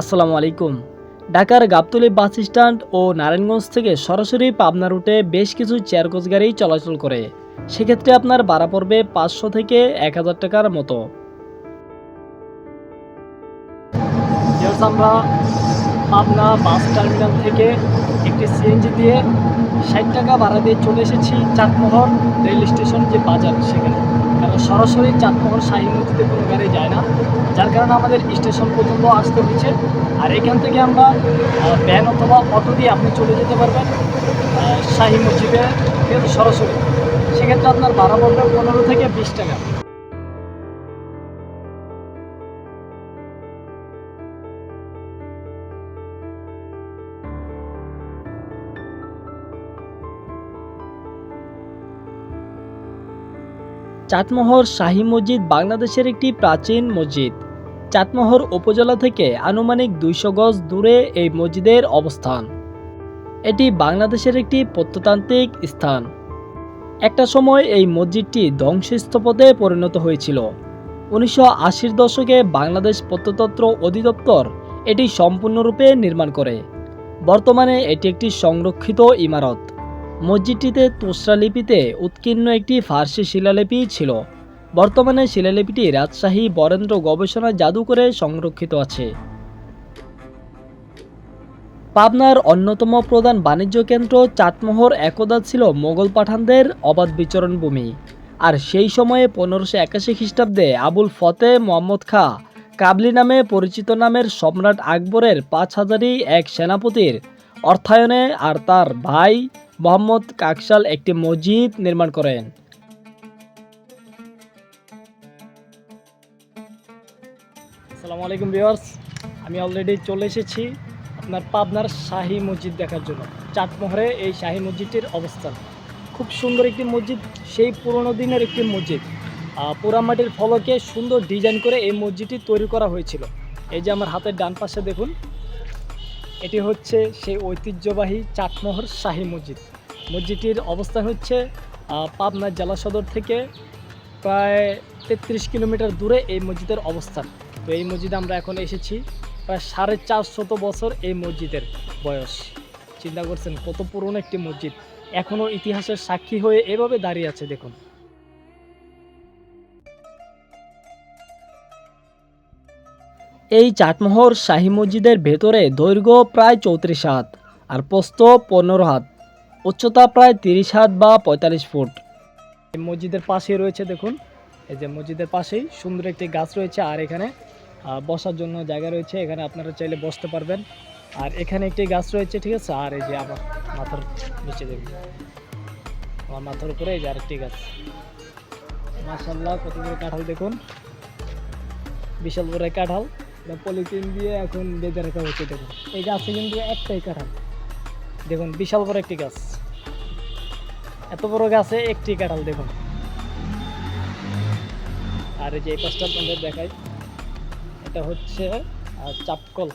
আসসালামু আলাইকুম। ঢাকার গাবতলি বাস স্ট্যান্ড ও নারায়ণগঞ্জ থেকে সরাসরি পাবনা রুটে বেশ কিছু চেয়ারকোচ গাড়ি চলাচল করে। সেক্ষেত্রে আপনার ভাড়া পড়বে পাঁচশো থেকে এক হাজার টাকার মতো। আমরা পাবনা বাস টার্মিনাল থেকে একটি সিএনজি দিয়ে ষাট টাকা ভাড়া দিয়ে চলে এসেছি চাটমোহর রেল স্টেশন যে বাজার সেখানে। কারণ সরাসরি চাটমোহর শাহী মসজিদে কোনো গাড়ি যায় না, যার কারণে আমাদের স্টেশন পর্যন্ত আসতে হচ্ছে আর এখান থেকে আমরা ভ্যান অথবা অটো দিয়ে আপনি চলে যেতে পারবেন শাহী মসজিদে সরাসরি। সেক্ষেত্রে আপনার ভাড়া পড়বে পনেরো থেকে বিশ টাকা। চাটমোহর শাহী মসজিদ বাংলাদেশের একটি প্রাচীন মসজিদ। চাটমোহর উপজেলা থেকে আনুমানিক দুইশো গজ দূরে এই মসজিদের অবস্থান। এটি বাংলাদেশের একটি প্রত্নতান্ত্রিক স্থান। একটা সময় এই মসজিদটি ধ্বংসস্তূপতে পরিণত হয়েছিল। উনিশশো আশির দশকে বাংলাদেশ প্রত্নতত্ত্ব অধিদপ্তর এটি সম্পূর্ণরূপে নির্মাণ করে। বর্তমানে এটি একটি সংরক্ষিত ইমারত। মসজিদটিতে লিপিতে উৎকীর্ণ একটি ফার্সি শিলালিপি ছিল। বর্তমানে শিলালিপিটি রাজশাহী বরেন্দ্র গবেষণা জাদুঘরে সংরক্ষিত আছে। পাবনার অন্যতম প্রধান বাণিজ্য কেন্দ্র চাটমোহর একদা ছিল মোগল পাঠানদের অবাধ বিচরণ ভূমি। আর সেই সময়ে পনেরোশো একাশি খ্রিস্টাব্দে আবুল ফতে মোহাম্মদ খা কাবলি নামে পরিচিত নামের সম্রাট আকবরের পাঁচ হাজারি এক সেনাপতির অর্থায়নে আর তার ভাই মোহাম্মদ কাকশাল একটি মসজিদ নির্মাণ করেন। আসসালামু আলাইকুম ভিউয়ার্স, আমি অলরেডি চলে এসেছি আপনার পাবনার শাহী মসজিদ দেখার জন্য। চাটমোহরে এই শাহী মসজিদটির অবস্থান। খুব সুন্দর একটি মসজিদ, সেই পুরনো দিনের একটি মসজিদ। পোড়ামাটির ফলকে সুন্দর ডিজাইন করে এই মসজিদটি তৈরি করা হয়েছিল। এই যে আমার হাতের ডান পাশে দেখুন, এটি হচ্ছে সেই ঐতিহ্যবাহী চাটমোহর শাহী মসজিদ। মসজিদটির অবস্থান হচ্ছে পাবনা জেলা সদর থেকে প্রায় তেত্রিশ কিলোমিটার দূরে এই মসজিদের অবস্থান। তো এই মসজিদে আমরা এখন এসেছি, প্রায় সাড়ে চারশত বছর এই মসজিদের বয়স। চিন্তা করছেন কত পুরনো একটি মসজিদ। এখনও ইতিহাসের সাক্ষী হয়ে এভাবে দাঁড়িয়ে আছে, দেখুন। এই চাটমোহর শাহী মসজিদের ভেতরে দৈর্ঘ্য প্রায় চৌত্রিশ হাত আর প্রস্থ পনেরো হাত। উচ্চতা প্রায় তিরিশ হাত বা পঁয়তাল্লিশ ফুট। মসজিদের পাশেই রয়েছে, দেখুন। এই যে মসজিদের পাশেই সুন্দর একটি গাছ রয়েছে, আর এখানে বসার জন্য জায়গা রয়েছে। এখানে আপনারা চাইলে বসতে পারবেন। আর এখানে একটি গাছ রয়েছে, ঠিক আছে? আর এই যে আমার মাথার নিচে দেখুন। আমার মাথার উপরে এই যে আরেকটি গাছ। মাসাল্লাহ কত বড় কাঁঠাল, দেখুন। বিশাল বড় কাঁঠাল। পলিথিন দিয়ে এখন বেঁধে রাখা হচ্ছে দেখুন। এই গাছে কিন্তু একটাই কাঁঠাল। দেখুন, বিশাল বড় একটি গাছ। এত বড় গাছে একটি কাঁঠাল দেখুন। আর এই যে এই আপনাদের দেখাই, এটা হচ্ছে চাপকল।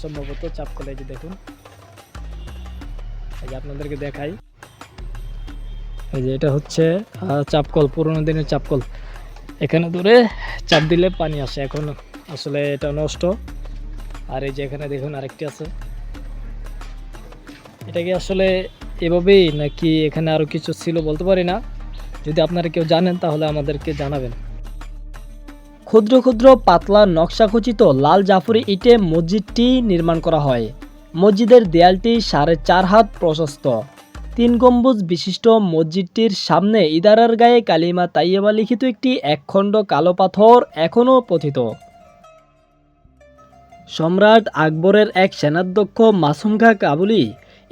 সম্ভবত চাপকল, এই যে দেখুন। এই যে আপনাদেরকে দেখাই। এই যে এটা হচ্ছে চাপকল, পুরোনো দিনের চাপকল। এখানে দূরে চাপ দিলে পানি আসে। এখন আসলে এটা নষ্ট। আর এই যে এখানে দেখুন আরেকটি আছে। এটা কি আসলে এভাবেই নাকি এখানে আরও কিছু ছিল বলতে পারি না। যদি আপনারা কেউ জানেন, তাহলে আমাদেরকে জানাবেন। ক্ষুদ্র ক্ষুদ্র পাতলা নকশাখচিত লাল জাফরি ইটে মসজিদটি নির্মাণ করা হয়। মসজিদের দেয়ালটি সাড়ে চার হাত প্রশস্ত। তিন গম্বুজ বিশিষ্ট মসজিদটির সামনে ইদারার গায়ে কালিমা তাইয়েবা লিখিত একটি একখণ্ড কালো পাথর এখনও পথিত সম্রাট আকবরের এক সেনাধ্যক্ষ মাসুম খা কাবুলি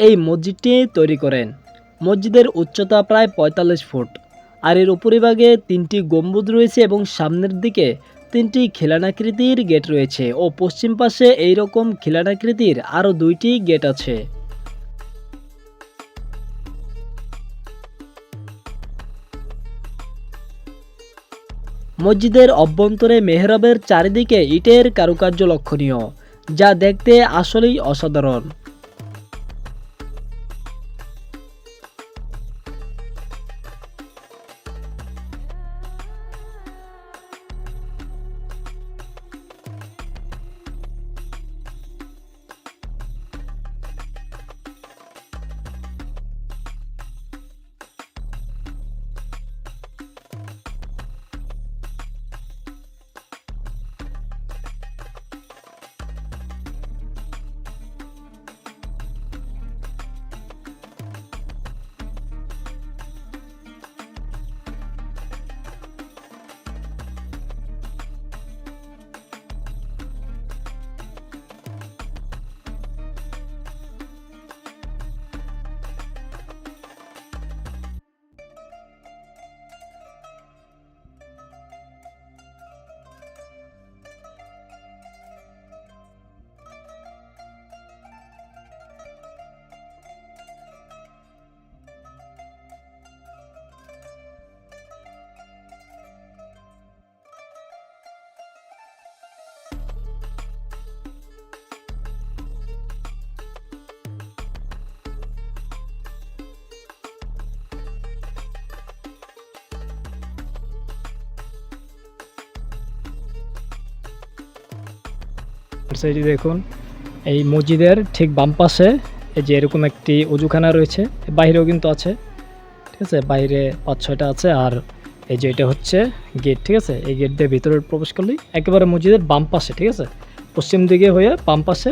এই মসজিদটি তৈরি করেন। মসজিদের উচ্চতা প্রায় পঁয়তাল্লিশ ফুট। আর এর উপরিভাগে তিনটি গম্বুজ রয়েছে এবং সামনের দিকে তিনটি খিলানাকৃতির গেট রয়েছে ও পশ্চিম পাশে এই রকম খিলানাকৃতির আরও দুইটি গেট আছে। মসজিদের অভ্যন্তরে মেহরাবের চারিদিকে ইটের কারুকার্য লক্ষণীয়, যা দেখতে আসলেই অসাধারণ। সাইডে দেখুন, এই মসজিদের ঠিক বাম পাশে এই যে এরকম একটি অজুখানা রয়েছে, বাইরেও কিন্তু আছে, ঠিক আছে? বাইরে পাঁচ ছয়টা আছে আর এই যে এটা হচ্ছে গেট, ঠিক আছে? এই গেট দিয়ে ভিতরে প্রবেশ করলেই একেবারে মসজিদের বাম পাশে, ঠিক আছে? পশ্চিম দিকে হয়ে বাম পাশে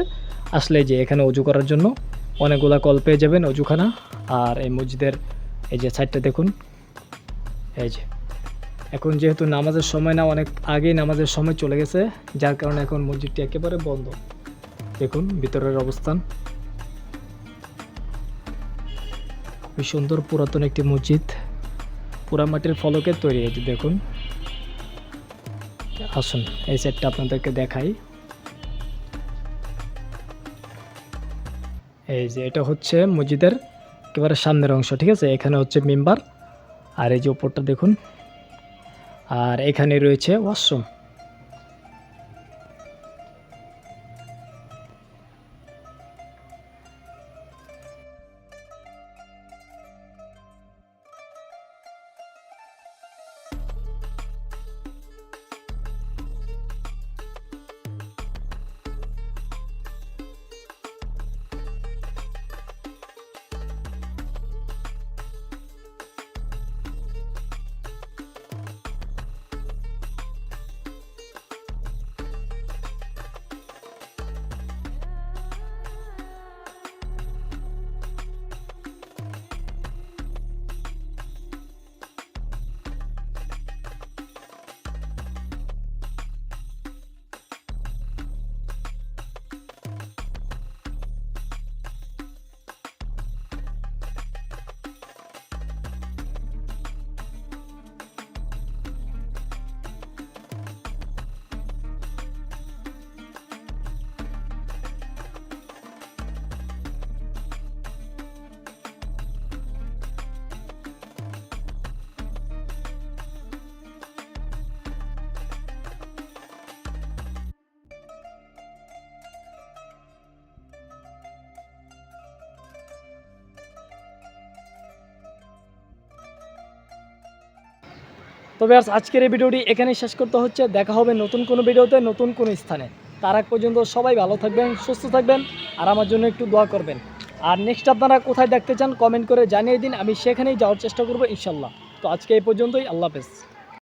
আসলে যে এখানে অজু করার জন্য অনেকগুলা কল পেয়ে যাবেন অজুখানা। আর এই মসজিদের এই যে সাইডটা দেখুন, এই যে এখন যেহেতু নামাজের সময় না, অনেক আগেই নামাজের সময় চলে গেছে, যার কারণে এখন মসজিদটি একেবারে বন্ধ। দেখুন ভিতরের অবস্থান। খুবই সুন্দর পুরাতন একটি মসজিদ। পুরা মাটির ফলকের তৈরি যে দেখুন। আসুন, এই সেটটা আপনাদেরকে দেখাই। এই যে, এটা হচ্ছে মসজিদের একেবারে সামনের অংশ, ঠিক আছে? এখানে হচ্ছে মেম্বার। আর এই যে উপরটা দেখুন। আর এখানে রয়েছে ওয়াশরুম তবে আজ আজকের এই ভিডিওটি এখানেই শেষ করতে হচ্ছে। দেখা হবে নতুন কোনো ভিডিওতে, নতুন কোনো স্থানে। তার আগ পর্যন্ত সবাই ভালো থাকবেন, সুস্থ থাকবেন, আর আমার জন্য একটু দোয়া করবেন। আর নেক্সট আপনারা কোথায় দেখতে চান কমেন্ট করে জানিয়ে দিন। আমি সেখানেই যাওয়ার চেষ্টা করব, ইনশাল্লাহ। তো আজকে এই পর্যন্তই, আল্লাহ হাফেজ।